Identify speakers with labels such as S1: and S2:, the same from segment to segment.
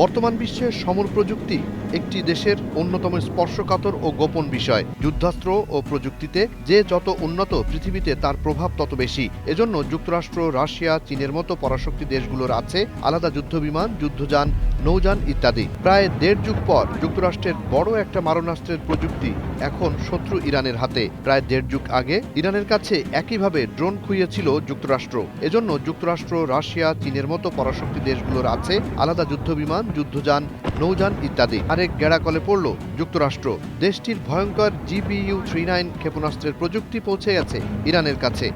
S1: বর্তমান বিশ্বে সমর প্রযুক্তি একটি দেশের অন্যতম স্পর্শকাতর ও গোপন বিষয়। যুদ্ধাস্ত্র ও প্রযুক্তিতে যে যত উন্নত পৃথিবীতে তার প্রভাব তত বেশি। এজন্য যুক্তরাষ্ট্র, রাশিয়া, চীনের মতো পরাশক্তি দেশগুলোর আছে আলাদা যুদ্ধবিমান, যুদ্ধযান, নৌযান ইত্যাদি। প্রায় দেড় যুগ পর যুক্তরাষ্ট্রের বড় একটা মারণাস্ত্রের প্রযুক্তি এখন শত্রু ইরানের হাতে। প্রায় দেড় যুগ আগে ইরানের কাছে একইভাবে ড্রোন খুইয়েছিল যুক্তরাষ্ট্র। এজন্য যুক্তরাষ্ট্র, রাশিয়া, চীনের মতো পরাশক্তি দেশগুলোর আছে আলাদা যুদ্ধবিমান যুদ্ধযান, নৌযান ইত্যাদি। আরেক গেড়াকলে পড়ল যুক্তরাষ্ট্র। দেশটির ভয়ঙ্কর জিবিইউ থ্রি নাইন ক্ষেপণাস্ত্রের প্রযুক্তি পৌঁছে গেছে ইরানের কাছে।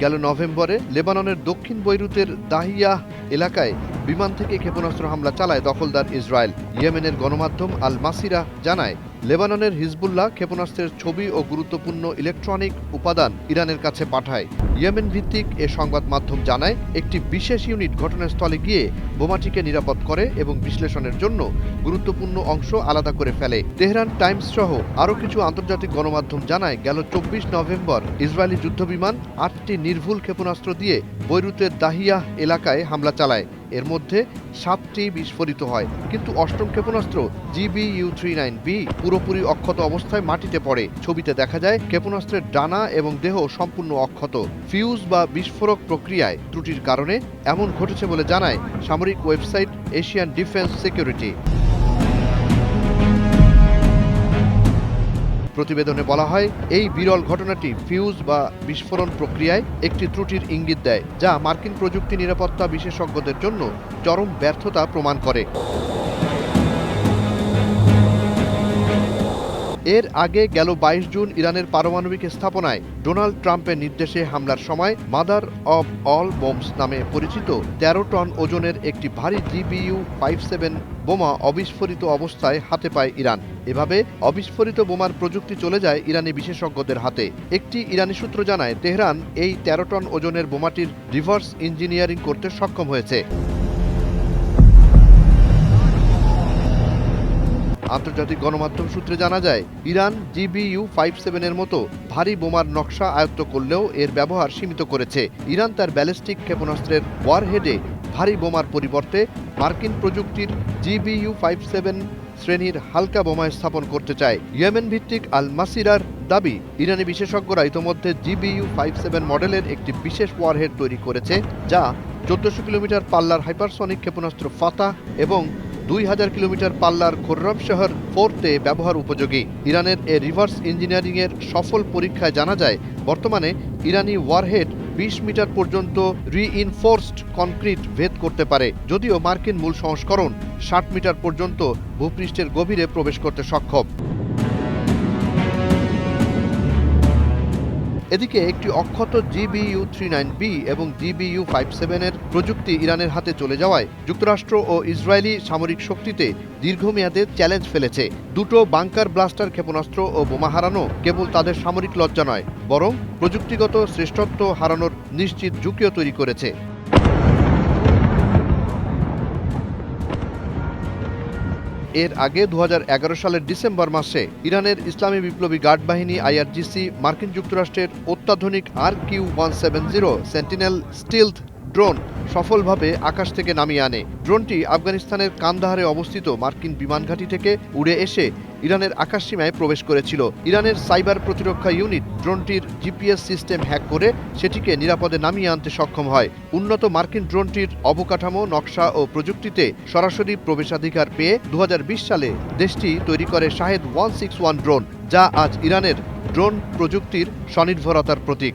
S1: গেল নভেম্বরে লেবাননের দক্ষিণ বৈরুতের দাহিয়াহ এলাকায় বিমান থেকে ক্ষেপণাস্ত্র হামলা চালায় দখলদার ইসরায়েল। ইয়েমেনের গণমাধ্যম আল মাসিরা জানায় লেবাননের হিজবুল্লাহ ক্ষেপণাস্ত্রের ছবি ও গুরুত্বপূর্ণ ইলেকট্রনিক উপাদান ইরানের কাছে পাঠায়। ইয়েমেন ভিত্তিক এ সংবাদ মাধ্যম জানায়, একটি বিশেষ ইউনিট ঘটনাস্থলে গিয়ে বোমাটিকে নিরাপদ করে এবং বিশ্লেষণের জন্য গুরুত্বপূর্ণ অংশ আলাদা করে ফেলে। তেহরান টাইমস সহ আরও কিছু আন্তর্জাতিক গণমাধ্যম জানায়, গেল চব্বিশ নভেম্বর ইসরায়েলি যুদ্ধবিমান আটটি নির্ভুল ক্ষেপণাস্ত্র দিয়ে বৈরুতের দাহিয়াহ এলাকায় হামলা চালায়। এর মধ্যে সাতটি বিস্ফোরিত হয়। কিন্তু অষ্টম ক্ষেপণাস্ত্র G B U three nine B পুরোপুরি অক্ষত অবস্থায় মাটিতে পড়ে। ছবিতে দেখা যায়, ক্ষেপণাস্ত্রের ডানা এবং দেহ সম্পূর্ণ অক্ষত। ফিউজ বা বিস্ফোরক প্রক্রিয়ায় ত্রুটির কারণে এমন ঘটেছে বলে জানায় সামরিক ওয়েবসাইট এশিয়ান ডিফেন্স সিকিউরিটি। প্রতিবেদনে বলা হয়, এই বিরল ঘটনাটি ফিউজ বা বিস্ফোরণ প্রক্রিয়ায় একটি ত্রুটির ইঙ্গিত দেয়, যা মার্কিন প্রযুক্তি নিরাপত্তা বিশেষজ্ঞদের জন্য চরম ব্যর্থতা প্রমাণ করে। এর আগে গেল বাইশ জুন ইরানের পারমাণবিক স্থাপনায় ডোনাল্ড ট্রাম্পের নির্দেশে হামলার সময় মাদার অব অল বোমস নামে পরিচিত তেরো টন ওজনের একটি ভারী জিবিইউ ফাইভ সেভেন বোমা অবিস্ফোরিত অবস্থায় হাতে পায় ইরান। এভাবে অবিস্ফোরিত বোমার প্রযুক্তি চলে যায় ইরানি বিশেষজ্ঞদের হাতে। একটি ইরানি সূত্র জানায়, তেহরান এই তেরো টন ওজনের বোমাটির রিভার্স ইঞ্জিনিয়ারিং করতে সক্ষম হয়েছে। আন্তর্জাতিক গণমাধ্যম সূত্রে জানা যায়, ইরান জিবিইউ ফাইভ সেভেনের মতো ভারী বোমার নকশা আয়ত্ত করলেও এর ব্যবহার সীমিত করেছে। ইরান তার ব্যালিস্টিক ক্ষেপণাস্ত্রের ওয়ারহেডে ভারী বোমার পরিবর্তে মার্কিন প্রযুক্তির জিবিইউ ফাইভ সেভেন শ্রেণির হালকা বোমা স্থাপন করতে চায়। ইয়েমেন ভিত্তিক আল মাসিরার দাবি, ইরানি বিশেষজ্ঞরা ইতোমধ্যে জিবিইউ ফাইভ সেভেন মডেলের একটি বিশেষ ওয়ারহেড তৈরি করেছে, যা চোদ্দশো কিলোমিটার পাল্লার হাইপারসনিক ক্ষেপণাস্ত্র ফাতা এবং দুই হাজার কিলোমিটার পাল্লার খোর্রব শহর ফোরতে ব্যবহার উপযোগী। ইরানের এ রিভার্স ইঞ্জিনিয়ারিংয়ের সফল পরীক্ষায় জানা যায়, বর্তমানে ইরানি ওয়ারহেড বিশ মিটার পর্যন্ত রিইনফোর্সড কনক্রিট ভেদ করতে পারে, যদিও মার্কিন মূল সংস্করণ ষাট মিটার পর্যন্ত ভূপৃষ্ঠের গভীরে প্রবেশ করতে সক্ষম। এদিকে একটি অক্ষত জিবিইউ থ্রি নাইন বি এবং জিবিইউ ফাইভ সেভেনের প্রযুক্তি ইরানের হাতে চলে যাওয়ায় যুক্তরাষ্ট্র ও ইসরায়েলি সামরিক শক্তিতে দীর্ঘমেয়াদে চ্যালেঞ্জ ফেলেছে। দুটো বাংকার ব্লাস্টার ক্ষেপণাস্ত্র ও বোমা হারানো কেবল তাদের সামরিক লজ্জা নয়, বরং প্রযুক্তিগত শ্রেষ্ঠত্ব হারানোর নিশ্চিত ঝুঁকিও তৈরি করেছে। এর আগে দু হাজার এগারো সালের ডিসেম্বর মাসে ইরানের ইসলামী বিপ্লবী গার্ড বাহিনী আইআরজিসি, মার্কিন যুক্তরাষ্ট্রের অত্যাধুনিক R Q one seven zero sentinel stealth drone সফলভাবে আকাশ থেকে নামিয়ে আনে। ড্রোনটি আফগানিস্তানের কান্দাহারে অবস্থিত মার্কিন বিমান ঘাঁটি থেকে উড়ে এসে ইরানের আকাশসীমায় প্রবেশ করেছিল। ইরানের সাইবার প্রতিরক্ষা ইউনিট ড্রোনটির জিপিএস সিস্টেম হ্যাক করে সেটিকে নিরাপদে নামিয়ে আনতে সক্ষম হয়। উন্নত মার্কিন ড্রোনটির অবকাঠামো, নকশা ও প্রযুক্তিতে সরাসরি প্রবেশাধিকার পেয়ে দু হাজার বিশ সালে দেশটি তৈরি করে Shahed one six one drone, যা আজ ইরানের ড্রোন প্রযুক্তির স্বনির্ভরতার প্রতীক।